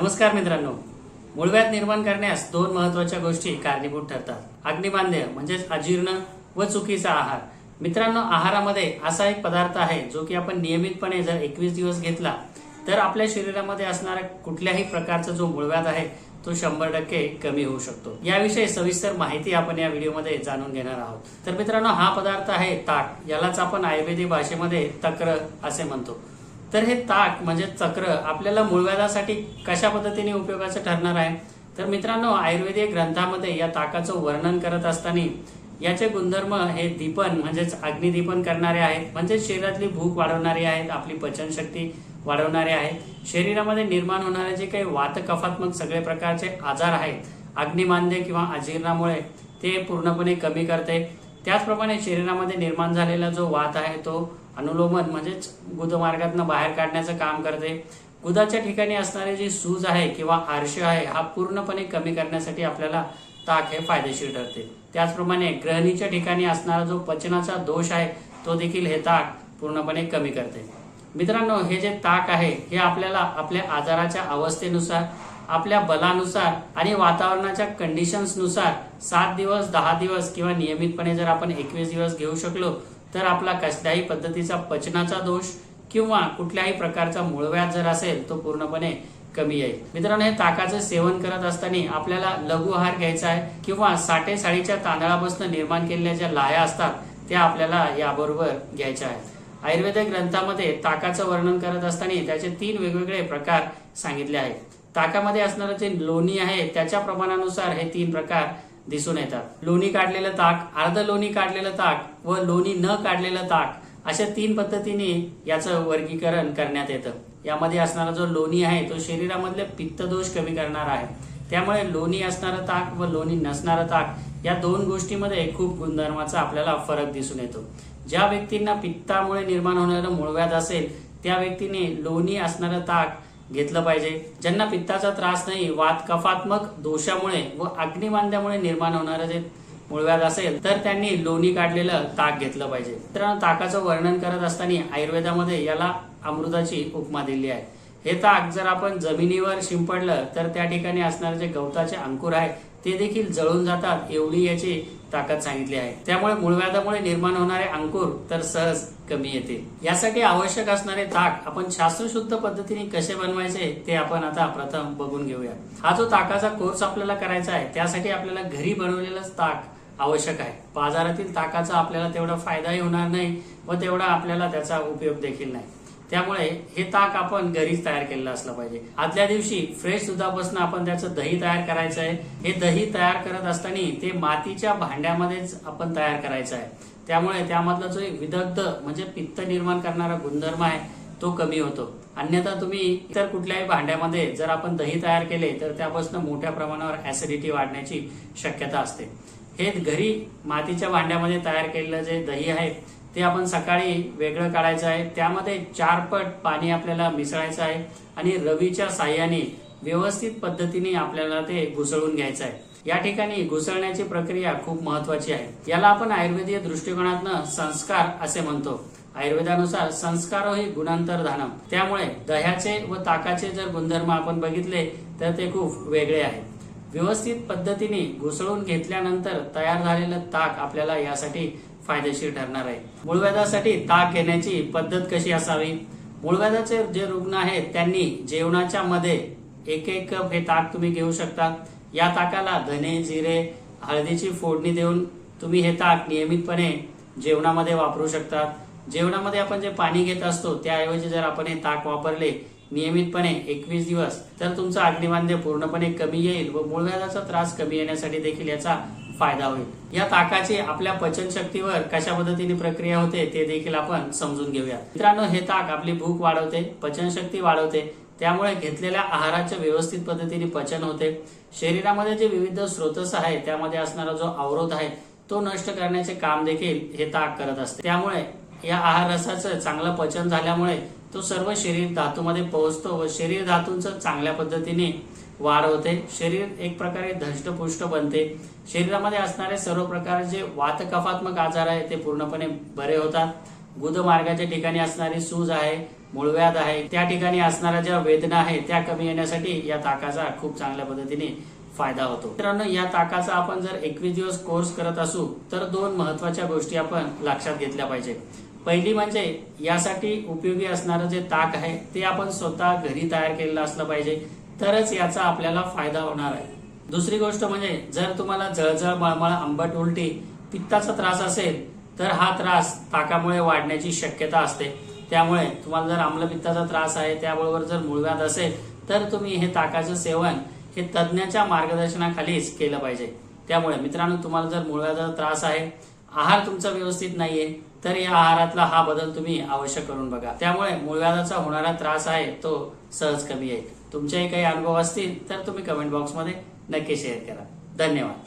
नमस्कार मित्रांनो. मूळव्याध निर्माण करण्यास दोन महत्त्वाच्या गोष्टी कारणीभूत ठरतात. अग्निबांध्य म्हणजेच अजीर्ण व चुकीचा आहार. मित्रांनो आहारामध्ये असा एक पदार्थ आहे जो की आपण नियमितपणे जर एकवीस दिवस घेतला तर आपल्या शरीरामध्ये असणारा कुठल्याही प्रकारचा जो मूळव्याध आहे तो शंभर टक्के कमी होऊ शकतो. याविषयी सविस्तर माहिती आपण या व्हिडिओमध्ये जाणून घेणार आहोत. तर मित्रांनो हा पदार्थ आहे ताक यालाच आपण आयुर्वेदिक भाषेमध्ये तक्र असे म्हणतो. तर हे ताक म्हणजे चक्र आपल्याला मूळव्याधासाठी कशा पद्धतीने उपयोगाचं ठरणार आहे? तर मित्रांनो आयुर्वेदिक ग्रंथामध्ये या ताकाचं वर्णन करत असताना याचे गुणधर्म हे दीपन म्हणजेच अग्निदीपन करणारे आहेत. म्हणजे शरीरातली भूक वाढवणारे आहेत आपली पचनशक्ती वाढवणारे आहेत. शरीरामध्ये निर्माण होणारे जे काही वातकफात्मक सगळे प्रकारचे आजार आहेत अग्निमांदे किंवा अजीर्णामुळे ते पूर्णपणे कमी करते. त्याचप्रमाणे शरीरामध्ये निर्माण झालेला जो वात आहे तो अनुलोमन म्हणजेच गुदमार्गातनं बाहेर काढण्याचं काम करते. गुदाच्या ठिकाणी असणारे जी सूज आहे किंवा आरश आहे हा पूर्णपणे कमी करण्यासाठी आपल्याला ताक हे फायदेशीर ठरते. त्याचप्रमाणे ग्रहणीच्या ठिकाणी असणारा जो पचनाचा दोष आहे तो देखील हे ताक पूर्णपणे कमी करते. मित्रांनो हे जे ताक आहे हे आपल्याला आपल्या आजाराच्या अवस्थेनुसार आपल्या बलानुसार आणि वातावरणाच्या कंडिशन्सनुसार सात दिवस दहा दिवस किंवा नियमितपणे जर आपण एकवीस दिवस घेऊ शकलो तर आपला कसल्याही पद्धतीचा पचनाचा दोष किंवा कुठल्याही प्रकारचा मूळव्याध जर असेल तो पूर्णपणे कमी येईल. मित्रांनो हे ताकाचं सेवन करत असताना आपल्याला लघु आहार घ्यायचा आहे किंवा साठे साडीच्या तांदळापासून निर्माण केलेल्या ज्या लाया असतात त्या आपल्याला याबरोबर घ्यायच्या आहेत. आयुर्वेदिक ग्रंथामध्ये ताकाचं वर्णन करत असताना त्याचे तीन वेगवेगळे प्रकार सांगितले आहेत. ताकामध्ये असणारं जे लोणी आहे त्याच्या प्रमाणानुसार हे तीन प्रकार दिसून येतात. लोणी काढलेलं ताक अर्ध लोणी काढलेलं ताक व लोणी न काढलेलं ताक अशा तीन पद्धतीने याचं वर्गीकरण करण्यात येतं. यामध्ये असणारा जो लोणी आहे तो शरीरामधले पित्तदोष कमी करणारा आहे. त्यामुळे लोणी असणारं ताक व लोणी नसणारं ताक या दोन गोष्टीमध्ये खूप गुणधर्माचा आपल्याला फरक दिसून येतो. ज्या व्यक्तींना पित्तामुळे निर्माण होणारं मूळव्याध असेल त्या व्यक्तीने लोणी असणारं ताक घेतलं पाहिजे. ज्यांना पित्ताचा त्रास नाही वात कफात्मक दोषामुळे व अग्निमांद्यामुळे निर्माण होणारं जे मूळव्याध असेल तर त्यांनी लोणी काढलेलं ताक घेतलं पाहिजे. मित्रांनो ताकाचं वर्णन करत असताना आयुर्वेदामध्ये याला अमृताची उपमा दिली आहे. हे ताक जर आपण जमिनीवर शिंपडलं तर त्या ठिकाणी असणारे जे गवताचे अंकुर आहे ते देखील जळून जातात एवढी याची ताकद सांगितली आहे. त्यामुळे मूळव्याधामुळे निर्माण होणारे अंकुर तर सहज कमी येते. यासाठी आवश्यक असणारे ताक आपण शास्त्रशुद्ध पद्धतीने कसे बनवायचे ते आपण आता प्रथम बघून घेऊया हा जो ताकाचा कोर्स आपल्याला करायचा आहे त्यासाठी आपल्याला घरी बनवलेलंच ताक आवश्यक आहे. बाजारातील ताकाचा आपल्याला तेवढा फायदाही होणार नाही व तेवढा आपल्याला त्याचा उपयोग देखील नाही. त्यामुळे हे ताक आपण घरीच तयार केलेलं असलं पाहिजे. आदल्या दिवशी फ्रेश दुधापासून आपण त्याचं दही तयार करायचं आहे. हे दही तयार करत असताना ते मातीच्या भांड्यामध्येच आपण तयार करायचं आहे. त्यामुळे त्यामधला जो एक विदग्ध म्हणजे पित्त निर्माण करणारा गुणधर्म आहे तो कमी होतो. अन्यथा तुम्ही इतर कुठल्याही भांड्यामध्ये जर आपण दही तयार केले तर त्यापासून मोठ्या प्रमाणावर ऍसिडिटी वाढण्याची शक्यता असते. हे घरी मातीच्या भांड्यामध्ये तयार केलेलं जे दही आहे ते आपण सकाळी वेगळं काढायचं आहे. त्यामध्ये चार पट पाणी आपल्याला मिसळायचं आहे आणि रवीच्या साह्याने व्यवस्थित पद्धतीने आपल्याला ते घुसळून घ्यायचं आहे. या ठिकाणी घुसळण्याची प्रक्रिया खूप महत्वाची आहे. याला आपण आयुर्वेदीय दृष्टिकोनातनं संस्कार असे म्हणतो. आयुर्वेदानुसार संस्कारो हो ही गुणांतर धानम त्यामुळे दह्याचे व ताकाचे जर गुणधर्म आपण बघितले तर ते खूप वेगळे आहेत. व्यवस्थित पद्धतीने घुसळून घेतल्यानंतर तयार झालेलं ताक आपल्याला यासाठी फायदेशीर ठरणार आहे. मूळव्याधासाठी ताक घेण्याची पद्धत कशी असावी? मूळव्याधाचे जे रुग्ण आहेत त्यांनी जेवणाच्या मध्ये एक एक कप हे ताक तुम्ही घेऊ शकता. या ताकाला धने जिरे हळदीची फोडणी देऊन तुम्ही हे ताक नियमितपणे जेवणामध्ये वापरू शकता. जेवणामध्ये आपण जे पाणी घेत असतो त्याऐवजी जर आपण हे ताक वापरले नियमितपणे एकवीस दिवस तर तुमचं अग्निमांद्य पूर्णपणे कमी येईल व मूळव्याधाचा त्रास कमी येण्यासाठी देखील याचा फायदा होईल. या ताकाची आपल्या पचनशक्तीवर कशा पद्धतीने प्रक्रिया होते ते देखील आपण समजून घेऊया मित्रांनो हे ताक आपली भूक वाढवते पचनशक्ती वाढवते. त्यामुळे घेतलेल्या आहाराचे व्यवस्थित पद्धतीने पचन होते. शरीरामध्ये जे विविध स्रोतस आहे त्यामध्ये असणारा जो अवरोध आहे तो नष्ट करण्याचे काम देखील हे ताक करत असते. त्यामुळे या आहार रसाचं चांगलं पचन झाल्यामुळे तो सर्व शरीर धातूमध्ये पोहोचतो व शरीर धातूंचं चांगल्या पद्धतीने वाढ होते. शरीर एक प्रकारे धष्टपुष्ट बनते. शरीरामध्ये असणारे सर्व प्रकारचे वातकफात्मक आजार आहे ते पूर्णपणे बरे होतात. गुदमार्गाच्या ठिकाणी असणारी सूज आहे मूळव्याध आहे त्या ठिकाणी असणाऱ्या ज्या वेदना आहे त्या कमी येण्यासाठी या ताकाचा खूप चांगल्या पद्धतीने फायदा होतो. मित्रांनो या ताकाचा आपण जर एकवीस दिवस कोर्स करत असू तर दोन महत्त्वाच्या गोष्टी आपण लक्षात घेतल्या पाहिजे. पहिली म्हणजे यासाठी उपयोगी असणारं जे ताक आहे ते आपण स्वतः घरी तयार केलेलं असलं पाहिजे. तरच याचा आपल्याला फायदा होणार आहे. दुसरी गोष्ट म्हणजे जर तुम्हाला जळजळ मळमळ आंबट उलटी पित्ताचा त्रास असेल तर हा त्रास ताकामुळे वाढण्याची शक्यता असते. त्यामुळे तुम्हाला जर आम्लपित्ताचा त्रास आहे त्याबरोबर जर मूळव्याध असेल तर तुम्ही हे ताकाचं सेवन हे तज्ज्ञाच्या मार्गदर्शनाखालीच केलं पाहिजे. त्यामुळे मित्रांनो तुम्हाला जर मूळव्याधाचा त्रास आहे आहार तुमचा व्यवस्थित नाहीये तर या आहारातला हा बदल तुम्ही अवश्य करून बघा. त्यामुळे मूळव्याधाचा होणारा त्रास आहे तो सहज कमी येईल. तुमचेही काही अनुभव असतील तर तुम्ही कमेंट बॉक्समध्ये नक्की शेअर करा. धन्यवाद.